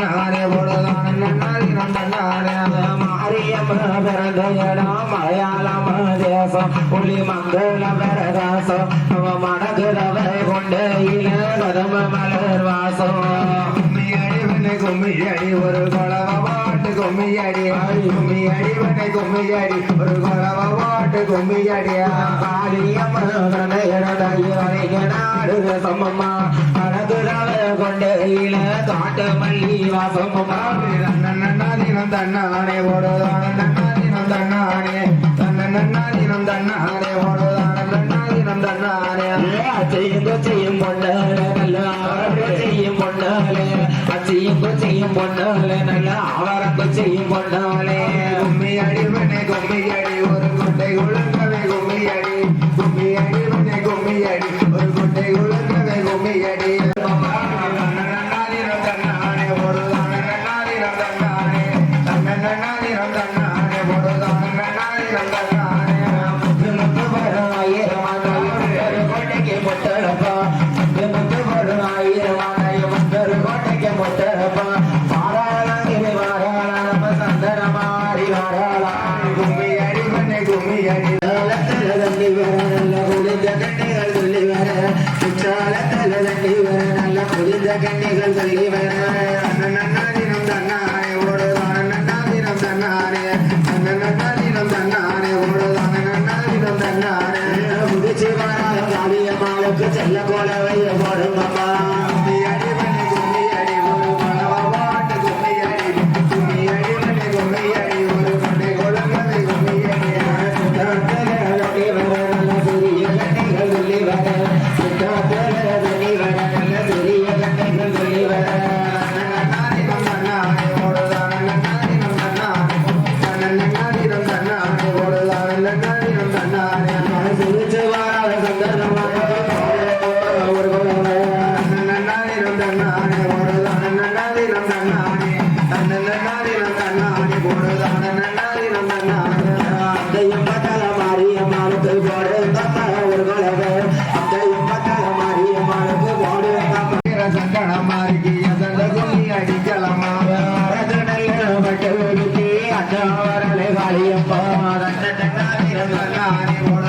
நானே போடுதான் நன்னாரி நந்தனானே மாரியம்ம பிறந்த இடம் மலையாளம தேசம். புள்ளி மங்கள பிரகாசம் அவ மணக்குறவை கொண்ட இல கதம மலர் வாசம். கும்மியடி கும்மியடி ஒரு குளவ பாட்டு கும்மியடி. கும்மியடி கும்மியடி ஒரு குளவ பாட்டு கும்மியடி. காளியம்ம நாடு சமம்மா மணக்குறவை கொண்ட இல காட்டு மல்லி வாசமம்மா நன்னாதினம் தன்னானே ஓடுதான நன்னாதினம் தன்னானே தன்ன நன்னாதினம் தன்னானே ஓடுதான நன்னாதினம் தன்னானே அச்சையும் கொச்சையும் பொண்ணாலே நல்ல ஆவரம் செய்யும் பொண்ணாலே அச்சையும் கொச்சையும் பொண்ணாலே நல்ல ஆவரம் கொச்சையும் பொண்ணாலே கும்மி அடி பண்ணே கும்மி அடி ஒரு குட்டை உழங்கவே கும்மி அடி கும்மி அடி பண்ணே கும்மி அடி ஒரு குட்டை உழங்கவே கும்மி அடி கண்ணிகள் சொல்லி வர. குற்றாலத்தல தண்ணி வர நல்ல குளிர்ந்த கண்ணிகள் சொல்லி வர. நன்னாதினம் தன்னானே ஓடுதான நன்னாதினம் தன்னானே தன்னானே முடிச்சு வராத காளியம்மாளுக்கு செல்ல கோலவைய போடும் அம்மா அடிக்கலமா? அடவரலை வாழியப்பா ரத்த நானே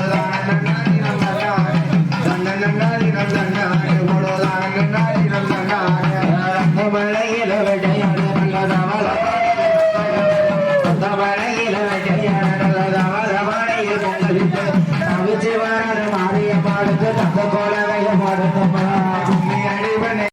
Marta